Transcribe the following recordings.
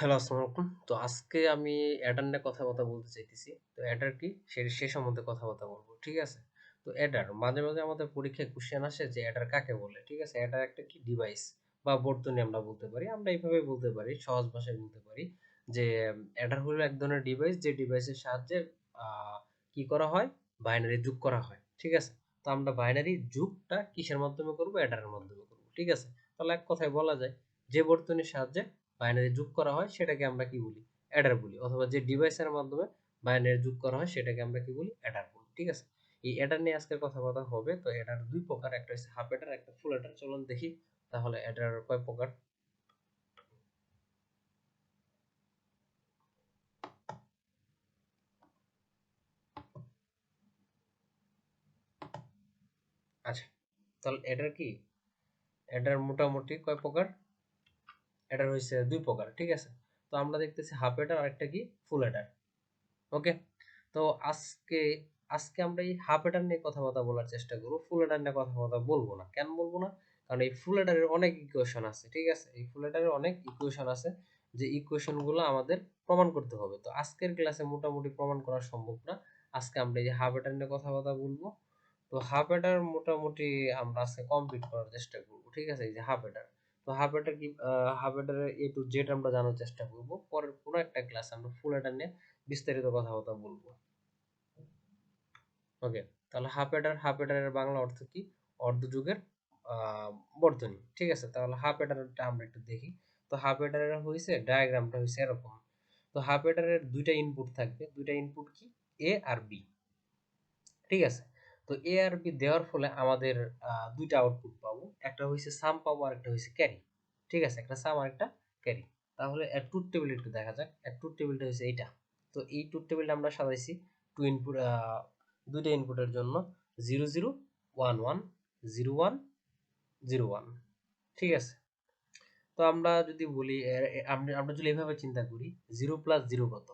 Hello, আসসালামু আলাইকুম। তো আজকে আমি অ্যাডার নিয়ে কথাবার্তা বলতে চাইতেছি। তো অ্যাডার কি? সে সে সম্বন্ধে কথাবার্তা বলব, ঠিক আছে? তো অ্যাডার, মাঝে মাঝে আমাদের পরীক্ষায় কোশ্চেন আসে যে অ্যাডার কাকে বলে, ঠিক আছে? অ্যাডার একটা কি ডিভাইস বা বর্তনী আমরা বলতে পারি। আমরা এইভাবে বলতে পারি, সহজ ভাষায় বলতে পারি যে, অ্যাডার হলো এক ধরনের ডিভাইস যে ডিভাইসের সাহায্যে কি করা হয়? বাইনারি যোগ করা হয়, ঠিক আছে? তো আমরা বাইনারি যুগটা কিসের মাধ্যমে করব? অ্যাডারের মাধ্যমে করব, ঠিক আছে? তাহলে এক কথায় বলা যায়, যে বর্তনীর সাহায্যে বাইনারি যোগ করা হয়, সেটাকে আমরা কি বলি? অ্যাডার বলি। অথবা যে ডিভাইসের মাধ্যমে বাইনারি যোগ করা হয়, সেটাকে আমরা কি বলি? অ্যাডার বলি, ঠিক আছে? এই অ্যাডার নিয়ে আজকের কথা কথা হবে। তো অ্যাডার দুই প্রকার, একটা হচ্ছে হাফ অ্যাডার একটা ফুল অ্যাডার চলুন দেখি তাহলে অ্যাডার কয় প্রকার? আচ্ছা তাহলে এটার কি? এটার মোটামুটি কয় প্রকার? এটা রয়েছে দুই প্রকার, ঠিক আছে? তো আমরা দেখতেছি হাফ এটার আরেকটা কি? ফুল এটার ওকে তো আজকে আজকে আমরা এই হাফ এটার নিয়ে কথাবার্তা বলার চেষ্টা করব। ফুল এটার নিয়ে কথাবার্তা বলব না। কেন বলব না? কারণ এই ফুল এটারের অনেক ইকুয়েশন আছে, ঠিক আছে? এই ফুল এটারের অনেক ইকুয়েশন আছে যে ইকুয়েশনগুলো আমাদের প্রমাণ করতে হবে। তো আজকের ক্লাসে মোটামুটি প্রমাণ করা সম্ভব না। আজকে আমরা এই যে হাফ এটার নিয়ে কথাবার্তা বলব। তো হাফ এটার মোটামুটি আমরা আজকে কমপ্লিট করার চেষ্টা করব, ঠিক আছে? এই যে হাফ এটার তো হাফ এটার কি হাফ এটার এ টু জেড আমরা জানার চেষ্টা করব। পরের কোনো একটা ক্লাস আমরা ফুল এটার নিয়ে বিস্তারিত কথা কথাবার্তা বলব। ওকে তাহলে হাফ এটার হাফ এটারের বাংলা অর্থ কি? অর্ধযুগের বর্তনী। ঠিক আছে, তাহলে হাফ এটারটা আমরা একটু দেখি। তো হাফ এটারের হয়েছে ডায়াগ্রামটা হয়েছে এরকম। তো হাফ এটারের দুইটা ইনপুট থাকবে। দুইটা ইনপুট কি? এ আর বি ঠিক আছে তো এ আর বি দেওয়ার ফলে আমাদের দুইটা আউটপুট পাবো। একটা হয়েছে সাম পাবো আর একটা হয়েছে ক্যারি ঠিক আছে? একটা সাম আর একটা ক্যারি তাহলে ট্রুথ টেবিল একটু দেখা যাক। ট্রুথ টেবিলটা হচ্ছে এইটা। তো এই ট্রুথ টেবিলটা আমরা সাজাইছি টু ইনপুট দুইটা ইনপুটের জন্য zero zero one one zero one zero one ঠিক আছে? তো আমরা যদি বলি আমরা যদি এভাবে চিন্তা করি জিরো প্লাস জিরো কত?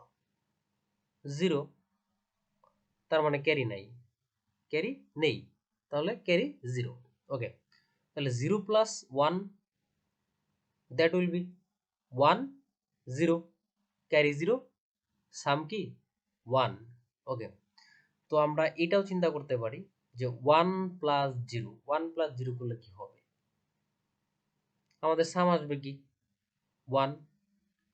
জিরো তার মানে ক্যারি নাই। ক্যারি নেই। তাহলে ক্যারি জিরো ওকে তাহলে zero plus one that will be one zero carry zero sum কি? ওয়ান ওকে তো আমরা এটাও চিন্তা করতে পারি যে one plus zero one plus zero করলে কি হবে? আমাদের সাম আসবে কি? ওয়ান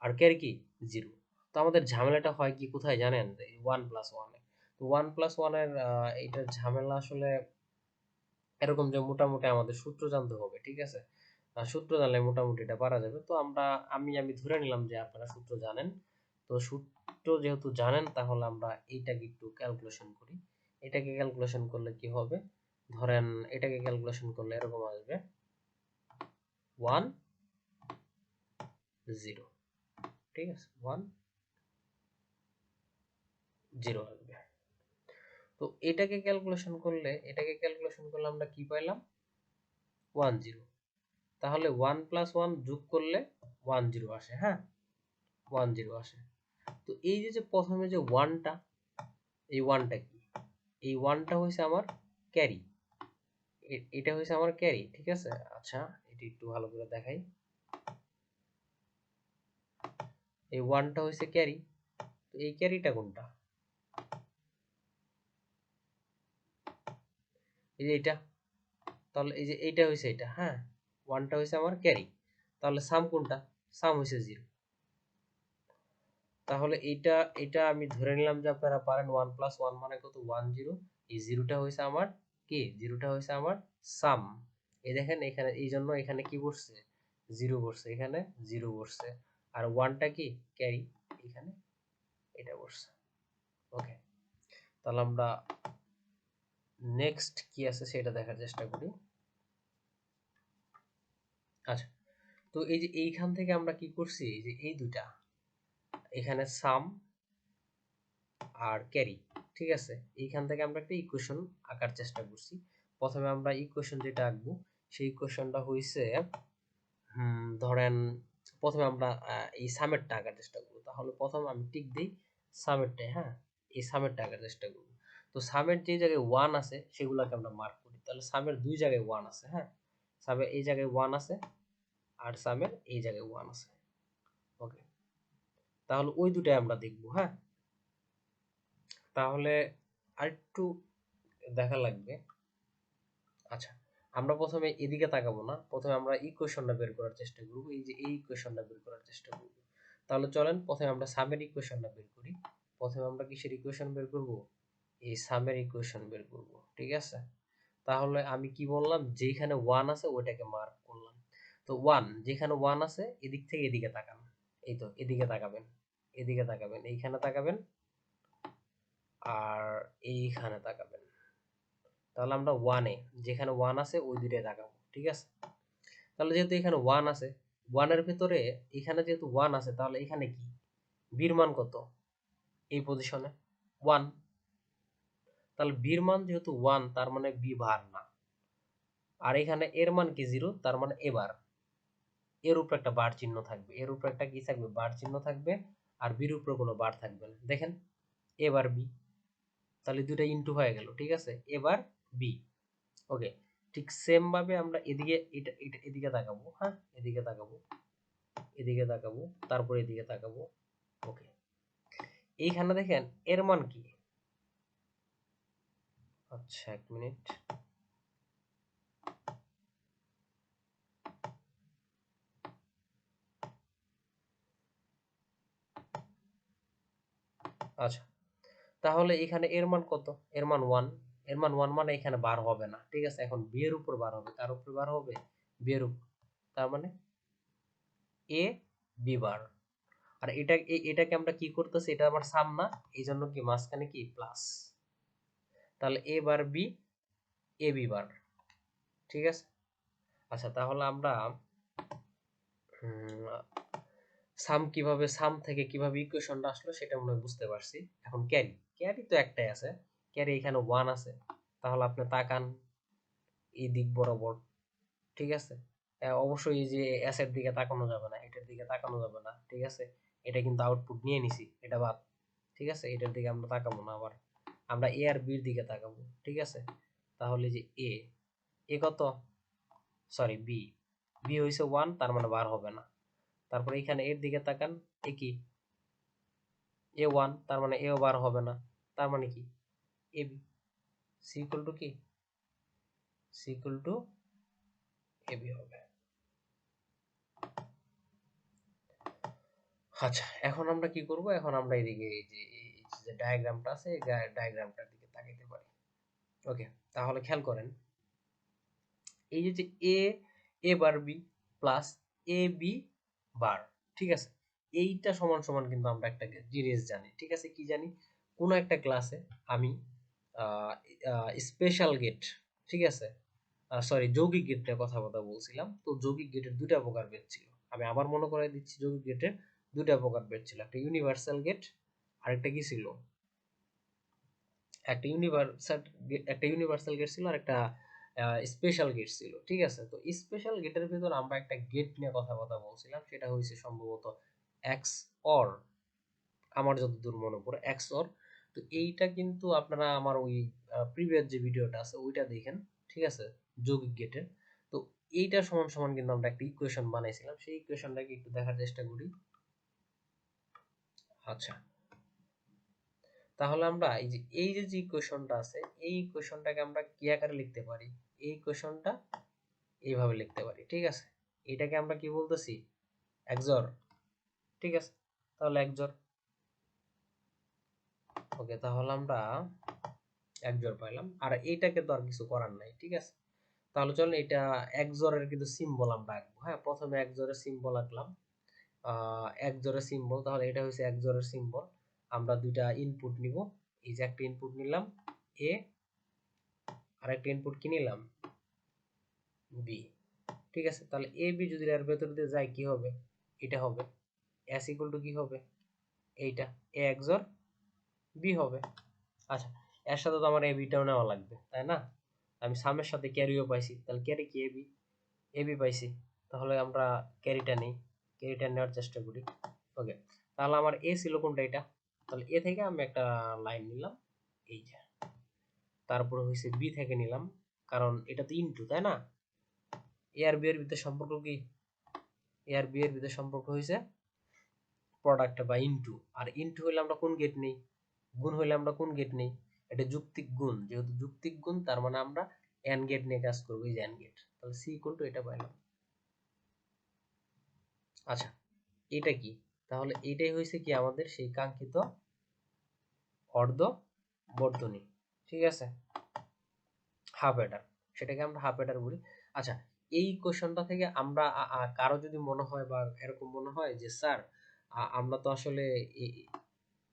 আর ক্যারি কি? জিরো তো আমাদের ঝামেলাটা হয় কি কোথায় জানেন? ওয়ান প্লাস ওয়ানে ওয়ান প্লাস ওয়ানের এইটার ঝামেলা আসলে এরকম যে মোটামুটি আমাদের সূত্র জানতে হবে, ঠিক আছে? সূত্র জানলে মোটামুটি এটা পারা যাবে। তো আমরা, আমি আমি ধরে নিলাম যে আপনারা সূত্র জানেন। তো সূত্র যেহেতু জানেন, তাহলে আমরা এইটাকে একটু ক্যালকুলেশন করি। এটাকে ক্যালকুলেশন করলে কি হবে? ধরেন এটাকে ক্যালকুলেশন করলে এরকম আসবে। ওয়ান জিরো ঠিক আছে? ওয়ান জিরো তো এটাকে ক্যালকুলেশন করলে, এটাকে ক্যালকুলেশন করলে আমরা কি পাইলাম? ওয়ান জিরো তাহলে ওয়ান প্লাস ওয়ান যোগ করলে ওয়ান জিরো আসে হ্যাঁ? ওয়ান জিরো আসে। তো এই যে যে প্রথমে যে ওয়ানটা এই ওয়ানটা কি? এই ওয়ানটা হয়েছে আমার ক্যারি এটা হয়েছে আমার ক্যারি ঠিক আছে? আচ্ছা এটি একটু ভালো করে দেখাই। এই ওয়ানটা হয়েছে ক্যারি তো এই ক্যারিটা কোনটা? এই যে এটা তাহলে এই যে এইটা হয়েছে এটা হ্যাঁ? ওয়ানটা হয়েছে আমার ক্যারি তাহলে সাম কোনটা? সাম হয়েছে জিরো তাহলে এইটা এটা আমি ধরে নিলাম যে আপনারা পারেন ওয়ান প্লাস ওয়ান মানে কত? ওয়ান জিরো এই জিরোটা হয়েছে আমার কি? জিরোটা হয়েছে আমার সাম এই দেখেন এখানে, এই জন্য এখানে কি বসছে? জিরো বসছে, এখানে জিরো বসছে। আর ওয়ানটা কি? ক্যারি এখানে এটা বসছে। ওকে তাহলে আমরা নেক্সট কি আছে সেটা দেখার চেষ্টা করি। আচ্ছা তো এই যে এইখান থেকে আমরা কি করছি? যে এই দুটা এখানে সাম আর ক্যারি ঠিক আছে? এইখান থেকে আমরা একটা ইকুয়েশন আঁকার চেষ্টা করছি। প্রথমে আমরা ইকুয়েশন যেটা আঁকবো, সেই ইকুয়েশনটা হইছে ধরেন প্রথমে আমরা এই সামেরটা আঁকার চেষ্টা করব। তাহলে প্রথম আমি টিক দিই সামেরটাই হ্যাঁ? এই সামেরটা আঁকার চেষ্টা করব। তো সামের যে জায়গায় ওয়ান আছে, সেগুলোকে আমরা মার্ক করি। তাহলে সামের দুই জায়গায় ওয়ান আছে হ্যাঁ? সামের এই জায়গায় ওয়ান আছে আর সামের এই জায়গায় ওয়ান আছে। ওকে তাহলে ওই দুটাই আমরা দেখব হ্যাঁ? তাহলে আরেকটু দেখা লাগবে। আচ্ছা আমরা প্রথমে এদিকে তাকাবো না। প্রথমে আমরা ইকুয়েশনটা বের করার চেষ্টা করব। এই যে এই ইকুয়েশনটা বের করার চেষ্টা করব। তাহলে চলেন, প্রথমে আমরা সামের ইকুয়েশনটা বের করি। প্রথমে আমরা কিসের ইকুয়েশন বের করব? এই সামের ইকুয়েশন বের করব, ঠিক আছে? তাহলে আমি কি বললাম? যেখানে ওয়ান আছে ওইটাকে মার্ক করলাম। তো ওয়ান যেখানে ওয়ান আছে, এদিক থেকে এদিকে তাকান। এই তো, এদিকে তাকাবেন এদিকে তাকাবেন, এইখানে তাকাবেন আর এইখানে তাকাবেন। তাহলে আমরা ওয়ানে যেখানে ওয়ান আছে, ওই দুইটায় তাকাবো, ঠিক আছে? তাহলে যেহেতু এখানে ওয়ান আছে ওয়ানের ভিতরে এখানে যেহেতু ওয়ান আছে, তাহলে এখানে কি? বীর মান কত? এই পজিশনে ওয়ান তাহলে বীর মান যেহেতু ওয়ান তার মানে বি বার না। আর এখানে এর মান কি জিরো তার মানে এবার এর উপর একটা বার চিহ্ন থাকবে। এর উপর একটা কি থাকবে? বার চিহ্ন থাকবে। আর বির উপরে কোনো বার থাকবে না। দেখেন এবার বি তাহলে দুটা ইনটু হয়ে গেল, ঠিক আছে? এবার বি ওকে ঠিক সেম ভাবে আমরা এদিকে, এটা এটা, এদিকে তাকাবো হ্যাঁ? এদিকে তাকাবো এদিকে তাকাবো, তারপর এদিকে তাকাবো। ওকে এইখানে দেখেন, এর মান কি? আচ্ছা এক মিনিট। আচ্ছা তাহলে এখানে এর মান কত? এর মান ওয়ানের মান ওয়ান মানে এখানে বার হবে না, ঠিক আছে? এখন বি এর উপর বার হবে, তার উপর বার হবে? বি এর উপর তার মানে এ বি বার। আর এটা এটাকে আমরা কি করতেছি? এটা আমার সাম না? এই জন্য কি মাঝখানে কি? প্লাস তাহলে এ bar B A B bar ঠিক আছে? আচ্ছা তাহলে আমরা সাম কীভাবে সাম থেকে কীভাবে ইকুয়েশনটা আসলো সেটা মনে বুঝতে পারছি। এখন ক্যারি ক্যারি তো একটাই আছে। ক্যারি এখানে ওয়ান আছে। তাহলে আপনি তাকান এই দিক বরাবর, ঠিক আছে? অবশ্যই এই যে এস এর দিকে তাকানো যাবে না, এটার দিকে তাকানো যাবে না, ঠিক আছে? এটা কিন্তু আউটপুট নিয়ে নিছি, এটা বাদ, ঠিক আছে? এটার দিকে আমরা তাকাবো না আবার। আমরা এ আর বির দিকে তাকাবো, ঠিক আছে? তাহলে যে এ এ কত? সরি বি বি হয়েছে ওয়ান তার মানে বার হবে না। তারপর এখানে এর দিকে তাকান এ কি? এ ওয়ান তার মানে এও বার হবে না। তার মানে কি? A B C equal to কি? C equal to A B হবে। আচ্ছা এখন আমরা কি করব? এখন আমরা এদিকে এই যে যে ডায়াগ্রামটা আছে, এই ডায়াগ্রামটার দিকে তাকাইতে পারি। ওকে তাহলে খেয়াল করেন। এই যে A A bar B plus A B bar ঠিক আছে? এইটা সমান সমান কিন্তু আমরা একটা জিনিস জানি, ঠিক আছে? কি জানি? কোনো একটা ক্লাসে আমি স্পেশাল গেট ঠিক আছে? সরি যৌগিক গেট নিয়ে কথা কথা বলছিলাম। তো যৌগিক গেটের দুটা প্রকার বের ছিল। আমি আবার মনে করাই দিচ্ছি, যৌগিক গেটের দুটা প্রকার বের ছিল। একটা ইউনিভার্সাল গেট আরেকটা কি ছিল? একটা ইউনিভার্সাল একটা ইউনিভার্সাল গেট ছিল আর একটা স্পেশাল গেট ছিল, ঠিক আছে? তো স্পেশাল গেটের ভিতর আমরা একটা গেট নিয়ে কথা কথা বলছিলাম, সেটা হয়েছে সম্ভবত এক্স অর আমার যতদূর মনে পড়ে এক্স অর তো এইটা কিন্তু আপনারা আমার ওই প্রিভিয়াস যে ভিডিওটা আছে, ওইটা দেখেন, ঠিক আছে? যৌগিক গেটের তো এইটা সমান সমান কিন্তু আমরা একটা ইকুয়েশন বানাইছিলাম, সেই ইকুয়েশনটাকে একটু দেখার চেষ্টা করি। আচ্ছা। তাহলে আমরা এই যে এই যে যে ইকুয়েশনটা আছে, এই ইকুয়েশনটাকে আমরা কি আকারে লিখতে পারি? এই ইকুয়েশনটা এইভাবে লিখতে পারি, ঠিক আছে? এটাকে আমরা কি বলতেছি? একজর ঠিক আছে? তাহলে একজর ওকে, তাহলে আমরা একজোর পাইলাম। আর এইটাকে তো আর কিছু করার নাই, ঠিক আছে? তাহলে চলো এটা একজোরের কিন্তু সিম্বল আমরা আঁকবো হ্যাঁ? প্রথমে একজোরের সিম্বল আঁকলাম। একজোরের সিম্বল তাহলে এটা হচ্ছে একজোরের সিম্বল আমরা দুইটা ইনপুট নিব। এই যে একটা ইনপুট নিলাম এ আর একটা ইনপুট কি নিলাম? বি ঠিক আছে, তাহলে এ বি যদি এর ভেতর দিয়ে যায়, কি হবে? এটা হবে। এস ইকুয়াল টু কি হবে? এইটা। এ একজোর বি হবে। আচ্ছা এর সাথে তো আমার এ বিটাও নেওয়া লাগবে, তাই না? আমি সামের সাথে ক্যারিও পাইছি। তাহলে ক্যারি কি এবি এবি পাইছি। তাহলে আমরা ক্যারিটা নেই। ক্যারিটা নেওয়ার চেষ্টা করি। ওকে তাহলে আমার এ ছিল কোনটা এটা? তাহলে এ থেকে আমি একটা লাইন নিলাম, এই যে। তারপরে হয়েছে বি থেকে নিলাম, কারণ এটা তো ইনটু তাই না? এ আর বি এর ভিতরে সম্পর্ক কি? এ আর বি এর ভিতরে সম্পর্ক হয়েছে প্রোডাক্ট বা ইনটু আর ইনটু হইলে আমরা কোন গেট নেই? গুণ হইলে আমরা কোন গেট নেই? এটা যুক্তিক গুণ, যেহেতু যুক্তিক গুণ, তার মানে আমরা এন গেট নিয়ে কাজ করব, এই যে এন গেট তাহলে সি ইকুয়াল টু এটা পাইলাম। আচ্ছা এটা কি? তাহলে এটাই হয়েছে কি আমাদের সেই কাঙ্ক্ষিত অর্ধ বর্তনী ঠিক আছে? হাফ এডার সেটাকে আমরা হাফ এডার বলি। আচ্ছা এই কোশ্চেনটা থেকে আমরা কারও যদি মনে হয় বা এরকম মনে হয় যে, স্যার আমরা তো আসলে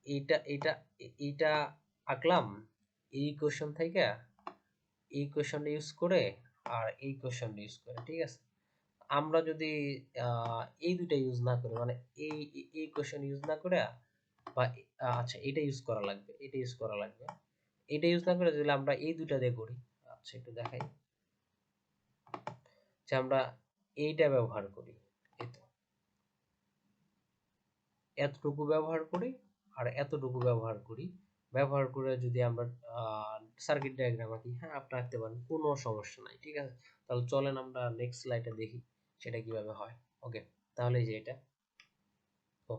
এইটা এইটা এইটা আঁকলাম, এই কোশ্চেন থেকে এই কোশ্চেনটা ইউজ করে আর এই কোশ্চেনটা ইউজ করে। ঠিক আছে? আমরা যদি এই দুইটা ইউজ না করি মানে এই এই কোশ্চেন ইউজ না করে, বা আচ্ছা এটা ইউজ করা লাগবে, এটা ইউজ করা লাগবে, এটা ইউজ না করে যদি আমরা এই দুইটা দিয়ে করি আচ্ছা একটু দেখাই, যে আমরা এইটা ব্যবহার করি এই তো এতটুকু ব্যবহার করি, আর এতটুকু ব্যবহার করি, ব্যবহার করে যদি আমরা সার্কিট ডায়াগ্রাম আঁকি হ্যাঁ আপনি আঁকতে পারেন, কোনো সমস্যা নাই, ঠিক আছে? তাহলে চলেন আমরা নেক্সট স্লাইডে দেখি। সেটা কীভাবে হয়? ওকে তাহলে যে এটা। ও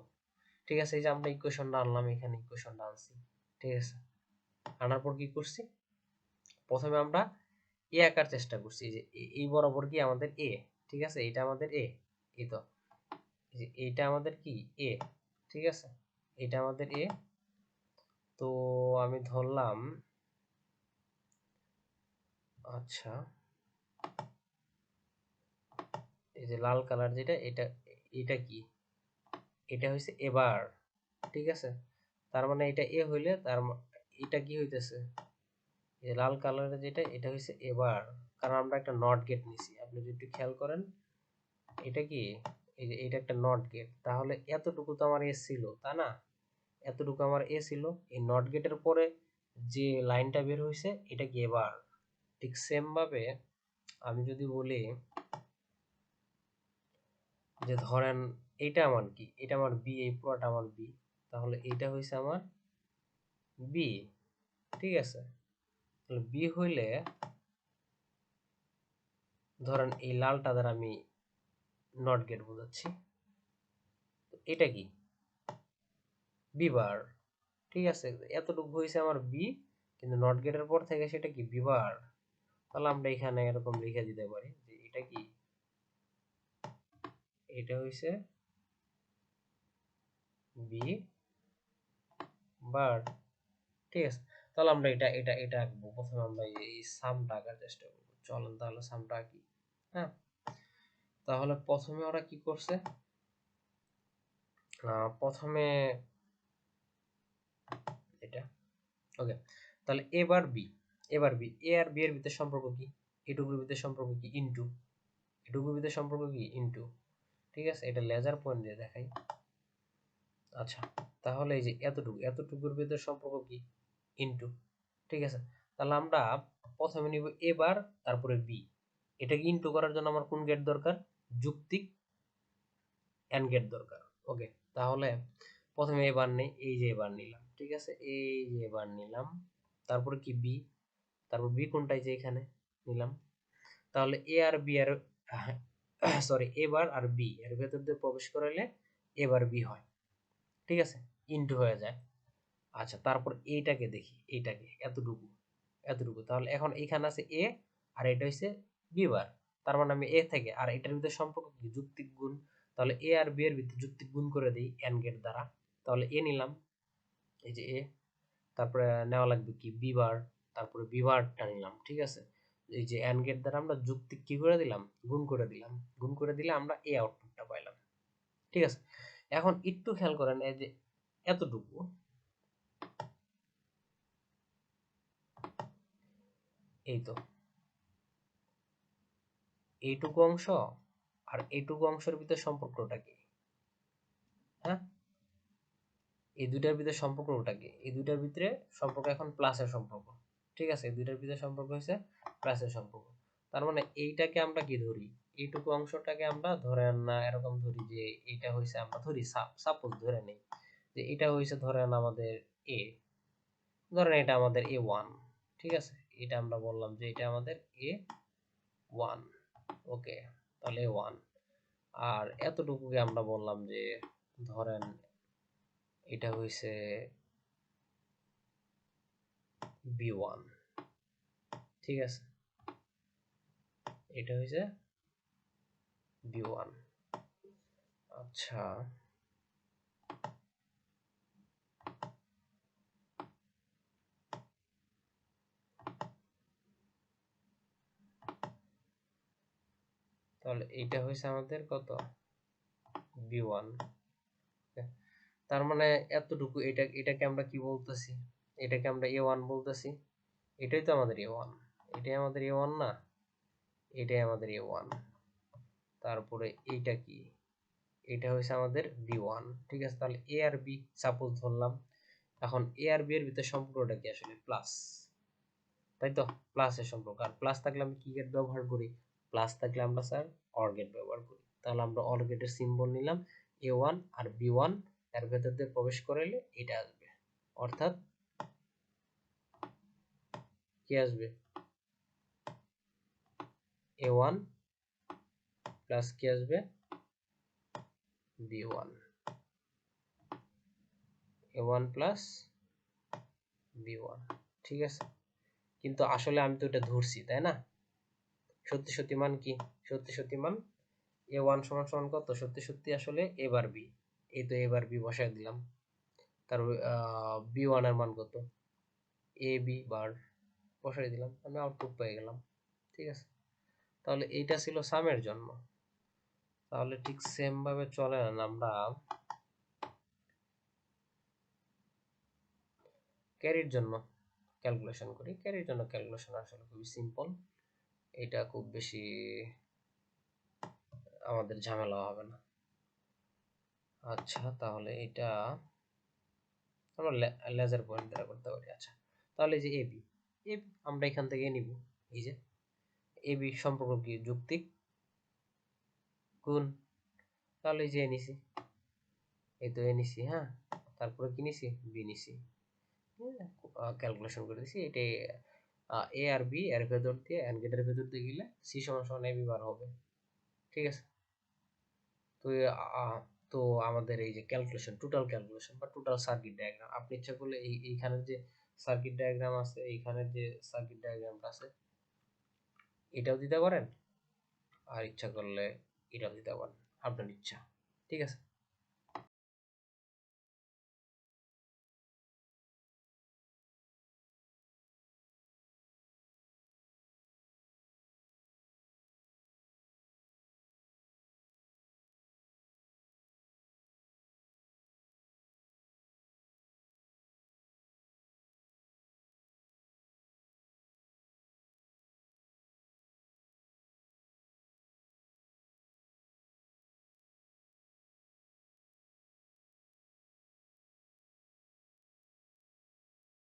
ঠিক আছে, এই যে আমরা ইকুয়েশনটা আনলাম, এখানে ইকুয়েশনটা আনছি। ঠিক আছে, আনার পর কি করছি? প্রথমে আমরা এ আঁকার চেষ্টা করছি যে এই বরাবর কি আমাদের এ ঠিক আছে এটা আমাদের এ এই তো। এইটা আমাদের কি? এ ঠিক আছে এটা আমাদের এ তো আমি ধরলাম আচ্ছা এই যে লাল কালার যেটা, এটা এটা কি? এটা হইছে এবার, ঠিক আছে? তার মানে এটা এ হইলে তার এটা কি হইতেছে? এই লাল কালারের যেটা, এটা হইছে এবার। কারণ আমরা একটা নট গেট নিছি। আপনি যদি একটু খেয়াল করেন, এটা কি? এই যে এটা একটা নট গেট। তাহলে এতটুকু তো আমার এ ছিল তা না? এতটুকু আমার এ ছিল। এই নট গেটের পরে যে লাইনটা বের হয়েছে এটা কি এবার? ঠিক সেম ভাবে আমি যদি বলি যে ধরেন এটা আমার কি? এটা আমার বি এই পুরোটা আমার বি তাহলে এটা হয়েছে আমার বি ঠিক আছে? তাহলে বি হইলে ধরেন এই লালটা দ্বারা আমি নট গেট বোঝাচ্ছি। এটা কি? বিবার ঠিক আছে? এতটুকু হয়েছে আমার বি কিন্তু নট গেটের পর থেকে সেটা কি? বিবার তাহলে আমরা এখানে এরকম লিখে দিতে পারি যে এটা কি? এটা হইছে বি বার ঠিক আছে। তাহলে আমরা এটা এটা এটা আঁকবো। প্রথমে আমরা এই সামটা আঁকার চেষ্টা করব। চলেন তাহলে সামটা আঁকি হ্যাঁ? তাহলে প্রথমে ওরা কি করছে? প্রথমে এটা ওকে তাহলে এবার বি এবার বি এ আর বি এর ভিতরে সম্পর্ক কি? এটুকুর ভিতরে সম্পর্ক কি? ইনটু এটুকুর ভিতরে সম্পর্ক কি? ইনটু ঠিক আছে? এটা লেজার পয়েন্ট দিয়ে দেখাই। আচ্ছা তাহলে এই যে এতটুকু, এতটুকুর ভিতরে সম্পর্ক কি? ইনটু ঠিক আছে? তাহলে আমরা প্রথমে নিব এবার তারপরে বি এটাকে ইনটু করার জন্য আমার কোন গেট দরকার? যুক্তিক এন গেট দরকার। ওকে তাহলে প্রথমে এবার নেই, এই যে এবার নিলাম, ঠিক আছে? এই যে এবার নিলাম, তারপরে কি বি তারপর বি কোনটাই যে এখানে নিলাম। তাহলে এ আর বি আর সরি এবার আর বি এর ভেতর দিয়ে প্রবেশ করাইলে এবার বি হয়। ঠিক আছে? ইনটু হয়ে যায়। আচ্ছা তারপর এইটাকে দেখি, এইটাকে, এতটুকু এতটুকু। তাহলে এখন এখানে আছে এ আর এটা হচ্ছে বি বার তার মানে আমি এ থেকে, আর এটার ভিতরে সম্পর্ক কি? যুক্তিক গুণ। তাহলে এ আর বি এর ভিতরে যুক্তিক গুণ করে দিই এন গেট দ্বারা। তাহলে এ নিলাম, এই যে এ তারপরে নেওয়া লাগবে কি? বি বার তারপরে বি বারটা নিলাম, ঠিক আছে? এই যে এন গেট দ্বারা আমরা যুক্তি কি করে দিলাম? গুণ করে দিলাম। গুণ করে দিলে আমরা এ আউটপুটটা পাইলাম। ঠিক আছে? এখন একটু খেয়াল করেন এই যে এতটুকু। এই তো। এইটুকু অংশ আর এইটুকু অংশের ভিতরে সম্পর্কটা কি? হ্যাঁ? এই দুইটার ভিতরে সম্পর্কটা কি? এই দুইটার ভিতরে সম্পর্ক এখন প্লাসের সম্পর্ক। ঠিক আছে? দুইটার ভিতরে সম্পর্ক হয়েছে প্লাসের সম্পর্ক। তার মানে এইটাকে আমরা কি ধরি? এইটুকু অংশটাকে আমরা ধরেন না, এরকম ধরি যে এইটা হয়েছে আমরা ধরি সাপোজ ধরে নেই যে এটা হয়েছে ধরেন আমাদের এ ধরেন এটা আমাদের এ ওয়ান ঠিক আছে? এটা আমরা বললাম যে এটা আমাদের এ ওয়ান ওকে তাহলে এ ওয়ান আর এতটুকুকে আমরা বললাম যে ধরেন এটা হইছে বি ওয়ান। ঠিক আছে? এটা হইছে বি ওয়ান। আচ্ছা। তাহলে এটা হয়েছে আমাদের কত? B one. তার মানে এতটুকু এটা, এটাকে আমরা কি বলতেছি? এটাকে আমরা এ ওয়ান বলতেছি। এটাই তো আমাদের এ ওয়ান এটাই আমাদের এ ওয়ান না? এটাই আমাদের এ ওয়ান তারপরে এইটা কি? এটা হয়েছে আমাদের বি ওয়ান ঠিক আছে, তাহলে এ আর বি সাপোজ ধরলাম। এখন এ আর বি এর ভিতরে সম্পর্কটা কি আসলে? প্লাস তাই তো? প্লাসের সম্পর্ক। আর প্লাস থাকলে আমি কি গেট ব্যবহার করি? প্লাস থাকলে আমরা স্যার অর গেট ব্যবহার করি। তাহলে আমরা অর গেটের সিম্বল নিলাম এ ওয়ান আর বি ওয়ানের ভেতর দিয়ে প্রবেশ করাইলে এটা আসবে। অর্থাৎ কি আসবে? এ ওয়ান প্লাস কি আসবে? B one A one plus B one ঠিক আছে? কিন্তু আসলে আমি তো এটা ধরছি, তাই না? সত্যি সত্যি মান কি? সত্যি সত্যি মান এ ওয়ান সমান সমান কত? সত্যি সত্যি আসলে এবার বি এই তো এবার বি বসায় দিলাম। তার বি ওয়ানের মান কত? এ বি বার বসাই দিলাম, আমি আউটপুট পেয়ে গেলাম, ঠিক আছে? তাহলে এইটা ছিল সামের জন্য। তাহলে ঠিক সেম ভাবে চলে না, আমরা ক্যারির জন্য ক্যালকুলেশন করি। ক্যারির জন্য ক্যালকুলেশন আসলে খুবই সিম্পল এটা খুব বেশি আমাদের ঝামেলা হবে না। আচ্ছা তাহলে এটা আমরা লেজার পয়েন্ট দ্বারা করতে পারি। আচ্ছা তাহলে যে এবি এবি আমরা এখান থেকে নিব। এই যে, এ বি সম্পর্ক কি? যুক্তিক গুণ। তাহলে যে নিছি। এই তো এ নিছি হ্যাঁ? তারপরে কি নিছি? বি নিছি। ক্যালকুলেশন করে দিছি। এটা এ আর বি, এর ভেতর দিয়ে এন গেটের ভেতর দিয়ে গেলে সি সমান সমান এবি বার হবে। ঠিক আছে? তো তো আমাদের এই যে ক্যালকুলেশন টোটাল ক্যালকুলেশন বা টোটাল সার্কিট ডায়াগ্রাম আপনি ইচ্ছা করলে এই, এইখানের যে সার্কিট ডায়াগ্রাম আছে, এইখানের যে সার্কিট ডায়াগ্রামটা আছে, এটাও দিতে পারেন? আর ইচ্ছা করলে এটাও দিতে পারেন, আপনার ইচ্ছা, ঠিক আছে?